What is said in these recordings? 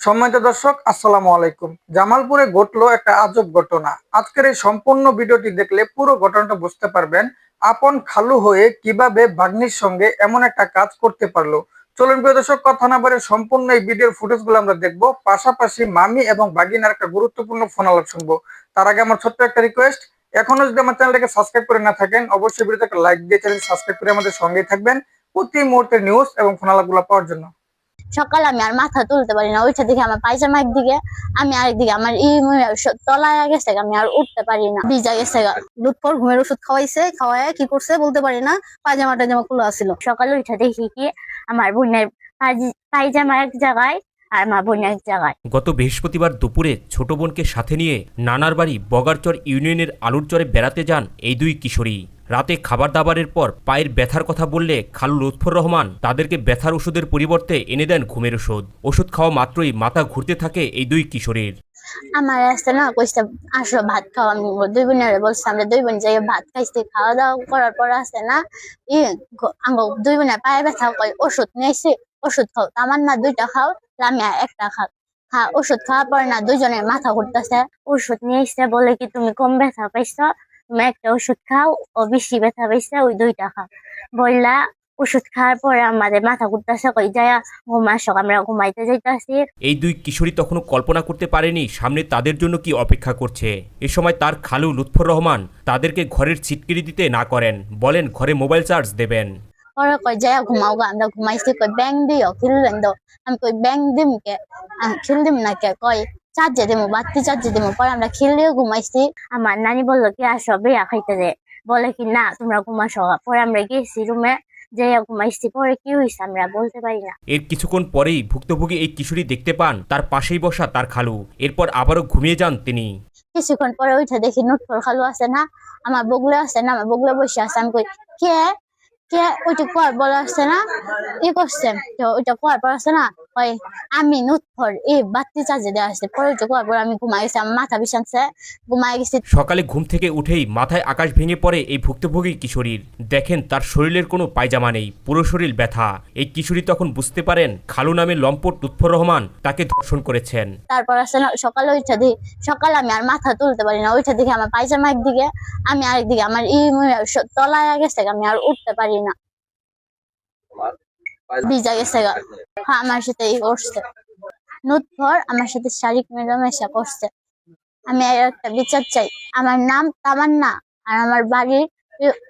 সম্মানিত দর্শক, আসসালামু আলাইকুম। জামালপুরে ঘটলো একটা আজব ঘটনা। আজকের এই সম্পূর্ণ ভিডিওটি দেখলে পুরো ঘটনাটা বুঝতে পারবেন আপন খালু হয়ে কীভাবে ভাগ্নির সঙ্গে এমন একটা কাজ করতে পারল। চলুন প্রিয় দর্শক, কথা না বলে সম্পূর্ণ এই ভিডিওর ফুটেজগুলো আমরা দেখব। পাশাপাশি মামি এবং বাগিনার একটা গুরুত্বপূর্ণ ফোন আলাপ শুনব। তার আগে আমার ছোট্ট একটা রিকোয়েস্ট এখনও যদি আমার চ্যানেলটাকে সাবস্ক্রাইব করে না থাকেন, অবশ্যই ভিডিওতে একটা লাইক দিয়ে চ্যানেল সাবস্ক্রাইব করে আমাদের সঙ্গেই থাকবেন। প্রতি মুহূর্তের নিউজ এবং ফোন আলাপগুলো পাওয়ার জন্য। সকালে আমি আর মাথা তুলতে পারি না ওইটা দিকে আমার পায়জামা একদিকে আমি আরেকদিকে আমার ই তলায় গেছে আমি আর উঠতে পারি না। ভিজা গেছে লুৎপর ঘুমের ওষুধ খাওয়াইছে, খাওয়ায় কি করছে বলতে পারি না, পায়জামা টাইজামা খোলা ছিল সকালে ওইটা দেখি কি, আমার বোনের পায়জি- পায়জামা এক জায়গায় আর এক জায়গায়। গত বৃহস্পতিবার দুপুরে ছোট বোনকে সাথে নিয়ে নানার বাড়ি বগারচর ইউনিয়নের আলুরচরে বেড়াতে যান এই দুই কিশোরী। রাতে খাবার দাবারের পর পায়ের ব্যথার কথা বললে খালু লুৎফর রহমান তাদেরকে ব্যথার ওষুধের পরিবর্তে এনে দেন ঘুমের ওষুধ। ওষুধ খাওয়া মাত্রই মাথা ঘুরতে থাকে এই দুই কিশোরীর। আমার আসতে না কইছে, আসো ভাত খাওয়া আমি দুই বোনের বলছে, আমরা দুই বোন যাই ভাত খাইছি। খাওয়া দাওয়া করার পর আসে না, ই দুই বোনের পায়ে ব্যথা কই ওষুধ নিয়েছি ওষুধ খাও। আমার না দুইটা খাও আমি একটা খাও খা, ওষুধ খাওয়ার পর না দুইজনের মাথা ঘুরতেছে। ওষুধ নিয়ে বলে কি তুমি কম ব্যথা পাইছো? তুমি একটা ওষুধ খাও ও বেশি ব্যথা পাইছে ওই দুইটা খাও বললা ওষুধ খাওয়ার পরে আমাদের মাথা ঘুরতেছে কই যায় ঘুমাসো আমরা ঘুমাইতে যাইতাছি। এই দুই কিশোরী তখনও কল্পনা করতে পারেনি সামনে তাদের জন্য কি অপেক্ষা করছে। এ সময় তার খালু লুৎফর রহমান তাদেরকে ঘরের ছিটকিরি দিতে না করেন বলেন ঘরে মোবাইল চার্জ দেবেন। পরে কই যায় ঘুমাও গা আমরা ঘুমাইছি কই ব্যাং দিও খিলবেন দো আমি কই ব্যাং দিম কে? আহ, খিল দিম না কে? কই চার্জে দিমু বাতি চার্জে দিমু পরে আমরা খিলিও ঘুমাইছি। আমার নানি বলল কি আসো বিয়া খাইতে দে বলে কি না তোমরা ঘুমাসো। পরে আমরা গেছি রুমে যাইয়া ঘুমাইছি। পরে কি হয়েছে আমরা বলতে পারি না। এর কিছুক্ষণ পরেই ভুক্তভোগী এই কিশোরী দেখতে পান তার পাশেই বসা তার খালু। এরপর আবারও ঘুমিয়ে যান তিনি। কিছুক্ষণ পরে উঠে দেখি নুটফর খালু আছে না আমার বগলে আছে না আমার বগলে বসে আছে। আমি কই কে? কে? ওইটা কর বলে আসছে না? ই করছে? তো ওইটা কর পর আছে না ওই আমি নুটফর এই বাতি চার্জে দেওয়া আসছে পরে ওইটা কর পর আমি ঘুমাই গেছি আমার মাথা বিছানছে ঘুমাই গেছি। সকালে ঘুম থেকে উঠেই মাথায় আকাশ ভেঙে পড়ে এই ভুক্তভোগী কিশোরীর। দেখেন তার শরীরের কোনো পায়জামা নেই পুরো শরীর ব্যথা। এই কিশোরী তখন বুঝতে পারেন খালু নামে লম্পট লুৎফর রহমান তাকে ধর্ষণ করেছেন। তারপর না সকালে উঠে দিই সকালে আমি আর মাথা তুলতে পারি না ওইটা দিকে আমার পায়জামা একদিকে আমি আরেকদিকে আমার ই তলায় গেছে আমি আর উঠতে পারি না। ভিজা গেছে গা। হ্যাঁ, আমার সাথে ই করছে। নুৎফর আমার সাথে শারীরিক মেলামেশা করছে। আমি একটা বিচার চাই। আমার নাম তামান্না আর আমার বাড়ির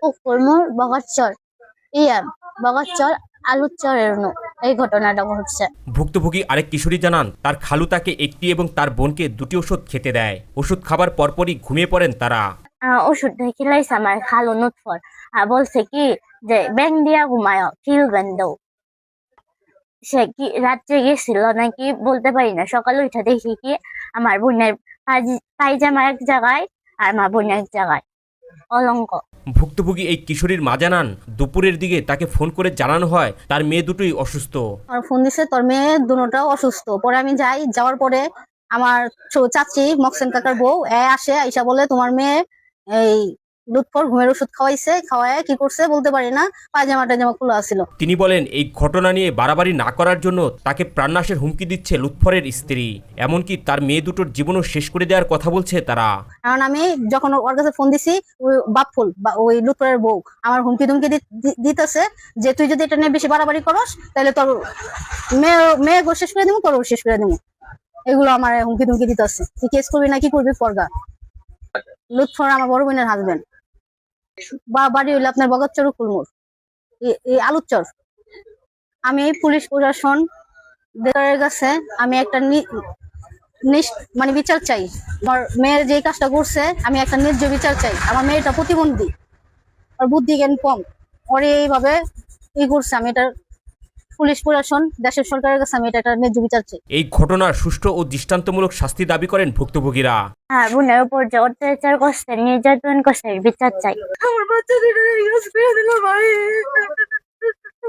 উকুরমুর বগরচর ইয়া বগরচর আলুচরের নু। এই ঘটনাটা ঘটছে। ভুক্তভোগী আরেক কিশোরী জানান তার খালু তাকে একটি এবং তার বোনকে দুটি ওষুধ খেতে দেয়। ওষুধ খাবার পরপরই ঘুমিয়ে পড়েন তারা। আহ, ওষুধ দেখে লাইছে আমার খালো নুৎফর আর বলছে কি যে ব্যাং দিয়া ঘুমায় খিলবেন দাও সে কি রাত্রে গেছিল নাকি বলতে পারি না। সকালে উঠে দেখি কি আমার বোনের পায়জি- পায়জামা এক জায়গায় আর আমার বোন এক জায়গায়। অলঙ্ক। ভুক্তভোগী এই কিশোরীর মা জানান দুপুরের দিকে তাকে ফোন করে জানানো হয় তার মেয়ে দুটোই অসুস্থ। আর ফোন দিছে তোর মেয়ে দুটাও অসুস্থ। পরে আমি যাই যাওয়ার পরে আমার চাচি মকসেন কাকার বউ এ আসে আইসা বলে তোমার মেয়ে এই লুৎফর ঘুমের ওষুধ খাওয়াইছে খাওয়ায় কি করছে বলতে পারি না পায়জামা টায়জামা খোলা ছিল তিনি বলেন এই ঘটনা নিয়ে বাড়াবাড়ি না করার জন্য তাকে প্রাণনাশের হুমকি দিচ্ছে লুৎফরের স্ত্রী। এমনকি তার মেয়ে দুটোর জীবনও শেষ করে দেওয়ার কথা বলছে তারা। কারণ আমি যখন ওর কাছে ফোন দিছি ওই বাপফুল বা ওই লুৎফরের বউ আমার হুমকি ধুমকি দিতেছে যে তুই যদি এটা নিয়ে বেশি বাড়াবাড়ি করস তাহলে তোর মেয়ে মেয়ে শেষ করে দিব তোর শেষ করে দিব এগুলো আমার হুমকি ধুমকি দিতেছে। তুই কেস করবি না কি করবি পরগা। লুৎফর আমার বড় বোনের হাজবেন্ড বা বাড়ি হইল আপনার বগৎচর কুলমুর। আলুচর আমি পুলিশ প্রশাসন কাছে আমি একটা মানে বিচার চাই। আমার মেয়ের যে কাজটা করছে, আমি একটা ন্যায্য বিচার চাই। আমার মেয়েটা প্রতিবন্ধী। আর বুদ্ধি জ্ঞান কম। ওর এইভাবে ই করছে, আমি এটা পুলিশ প্রশাসন দেশের সরকারের কাছে আমি এটা একটা ন্যায্য বিচার চাই। এই ঘটনার সুষ্ঠু ও দৃষ্টান্তমূলক শাস্তি দাবি করেন ভুক্তভোগীরা। আর বোনের উপর যে অত্যাচার করছে নির্যাতন করছে বিচার চাই। আমার বাচ্চা দুটো রিগাস করে দিল ভাই।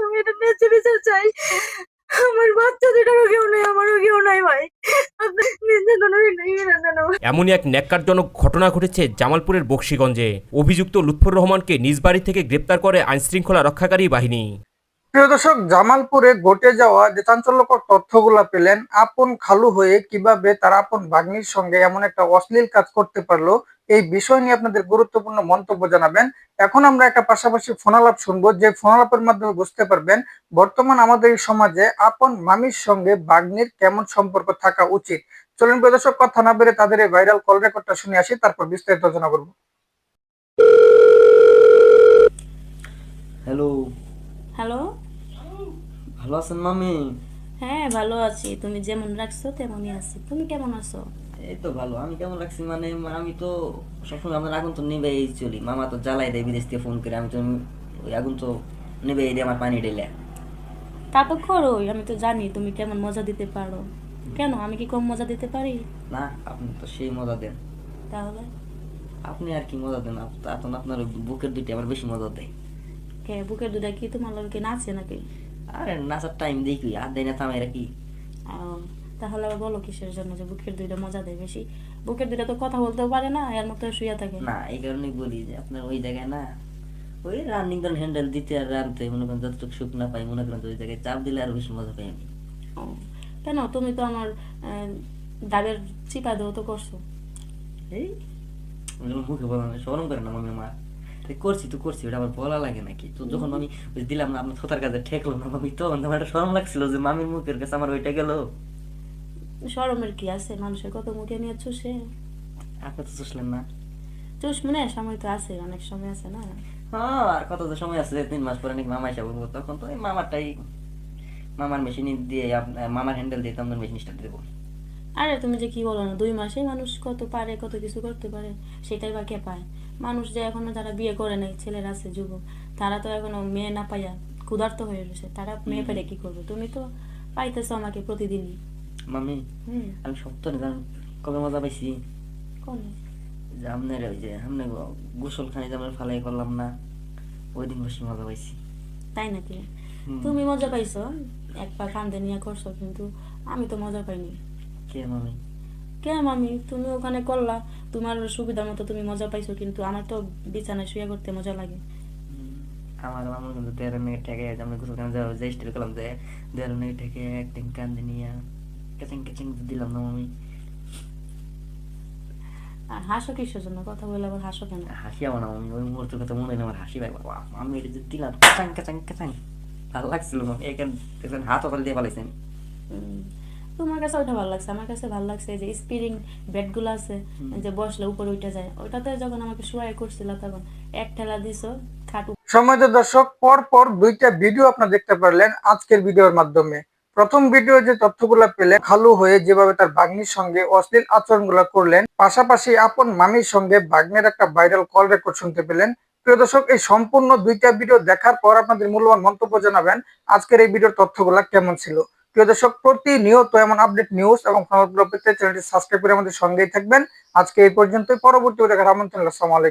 আমি এটা নেচে বিচার চাই। আমার বাচ্চা দুটারও কেউ নেই আমারও কেউ নাই ভাই। এমনই এক ন্যাক্কারজনক ঘটনা ঘটেছে জামালপুরের বক্সিগঞ্জে। অভিযুক্ত লুৎফর রহমানকে নিজ বাড়ি থেকে গ্রেপ্তার করে আইনশৃঙ্খলা রক্ষাকারী বাহিনী। প্রিয় দর্শক, জামালপুরে ঘটে যাওয়া যে চাঞ্চল্যকর তথ্যগুলা পেলেন আপন খালু হয়ে কীভাবে তার আপন ভাগ্নির সঙ্গে এমন একটা অশ্লীল কাজ করতে পারল, এই বিষয় নিয়ে আপনাদের গুরুত্বপূর্ণ মন্তব্য জানাবেন। এখন আমরা একটা পাশাপাশি ফোনালাপ শুনব, যে ফোনালাপের মাধ্যমে বুঝতে পারবেন বর্তমান আমাদের এই সমাজে আপন মামির সঙ্গে ভাগ্নির কেমন সম্পর্ক থাকা উচিত। চলুন প্রিয় দর্শক, কথা না বেড়ে তাদের এই ভাইরাল কল রেকর্ডটা শুনে আসি, তারপর বিস্তারিত আলোচনা করব। হ্যালো হ্যালো ভালো আছেন মামি? হ্যাঁ ভালো আছি। তুমি যেমন রাখছো তেমনই আছি। তুমি কেমন আছো? এই তো ভালো। আমি কেমন রাখছি? মানে আমি তো সবসময় আপনার আগুন তো নেবেই চলি। মামা তো জ্বালাই দেয় বিদেশ থেকে ফোন করে। আমি তো ওই আগুন তো নেবেই দিয়ে আমার পানি ঢেলে। তা তো করোই। আমি তো জানি তুমি কেমন মজা দিতে পারো। কেন? আমি কি কম মজা দিতে পারি? না আপনি তো সেই মজা দেন। তাহলে? আপনি আর কি মজা দেন? আপনার বুকের দুইটা আমার বেশি মজা দেয়। কে? বুকের দুধা কি তোমার লোকে নাচে নাকি? আরে নাচার টাইম দেখি আর দেয় না থামাই রাখি তাহলে আবার বলো কিসের জন্য যে বুকের দুইটা মজা দেয় বেশি? বুকের দুইটা তো কথা বলতেও পারে না এর মতো শুয়ে থাকে। না এই কারণেই বলি যে আপনার ওই জায়গায় না ওই রানিং ধরেন হ্যান্ডেল দিতে আর রানতে মনে করেন যতটুকু সুখ না পাই মনে করেন ওই জায়গায় চাপ দিলে আরও বেশি মজা পাই আমি। কেন? তুমি তো আমার ডাবের চিপা দেও তো করছ। এই? মুখে বলা সরম করে না মামি আমার তাই করছি তো করছি ওটা আবার বলা লাগে নাকি? তো যখন আমি দিলাম না আপনার থোতার কাছে ঠেকলো না মামি তখন তো আমার একটা সরম লাগছিল যে মামির মুখের কাছে আমার ওইটা গেল? সরমের কি আছে? মানুষের কত মুখে নিয়ে চুষে? আপনি তো চুষলেন না? চুষ মনে সময় তো আছে অনেক সময় আছে না? হ্যাঁ আর কত তো সময় আছে তিন মাস পরে নাকি মামা এসে বলব তখন তো ওই মামারটাই মামার মেশিন দিয়ে মামার হ্যান্ডেল দিয়ে আপনার মেশিন স্টার্ট দেবো। আরে তুমি যে কি বলো না দুই মাসেই মানুষ কত পারে কত কিছু করতে পারে সেটাই বা কে পায়? মানুষ যে এখনও যারা বিয়ে করে নাই ছেলেরা আছে যুবক তারা তো এখনও মেয়ে না পাইয়া ক্ষুধার্ত হয়ে রয়েছে। তারা মেয়ে পেলে কি করবে? তুমি তো পাইতেছো আমাকে প্রতিদিনই। মামি আমি সত্য জান? কবে মজা পাইছি? কোন যে আপনার ওই যে আপনি গোসল খানি যে আমরা ফালাই করলাম না ওই দিন বেশি মজা পাইছি। তাই নাকি? তুমি মজা পাইছো? এক পা কান্দে নিয়ে করছ কিন্তু আমি তো মজা পাইনি। কে মামি কেন আমি? তুমি ওখানে করলা তোমার সুবিধার মতো তুমি মজা পাইছো কিন্তু আমার তো বিছানায় শুয়ে করতে মজা লাগে। আমার মামুর কিন্তু দেড় মিনিট থেকে আমি যাওয়া যে স্টিল করলাম যে দেড় মিনিট থেকে একদিন কান্দে নিয়ে কেচিং কেচিং দিলাম না মামি। আর হাসো কিসের জন্য? কথা বলে আবার হাসো কেন? হাসি আমার মামি ওই মুহূর্তের কথা মনে নেই আমার হাসি বাবা আমি এটা যে দিলাম কেচাং কেচাং কেচাং। ভালো লাগছিল মামি এখানে হাত ওখানে দিয়ে পালাইছেন তোমার কাছে ওইটা ভালো লাগছে আমার কাছে ভালো লাগছে যে স্পিরিং বেডগুলো আছে যে বসলে উপরে উঠে যায় ওটাতে যখন আমাকে শুয়ে করছিল তখন এক ঠেলা দিছো খাটু সম্মানিত দর্শক পর পর দুইটা ভিডিও আপনারা দেখতে পারলেন আজকের ভিডিওর মাধ্যমে। প্রথম ভিডিও যে তথ্যগুলো পেলেন খালু হয়ে যেভাবে তার ভাগ্নির সঙ্গে অশ্লীল আচরণগুলো করলেন পাশাপাশি আপন মামির সঙ্গে ভাগ্নের একটা ভাইরাল কল রেকর্ড শুনতে পেলেন। প্রিয় দর্শক এই সম্পূর্ণ দুইটা ভিডিও দেখার পর আপনাদের মূল্যবান মন্তব্য জানাবেন আজকের এই ভিডিওর তথ্যগুলো কেমন ছিল। প্রিয় দর্শক, প্রতিনিয়ত এমন আপডেট নিউজ এবং খবরগুলো পেতে চ্যানেলটি সাবস্ক্রাইব করে আমাদের সঙ্গেই থাকবেন। আজকে এই পর্যন্তই, পরবর্তী দেখার আমন্ত্রণ আসসালামু আলাইকুম।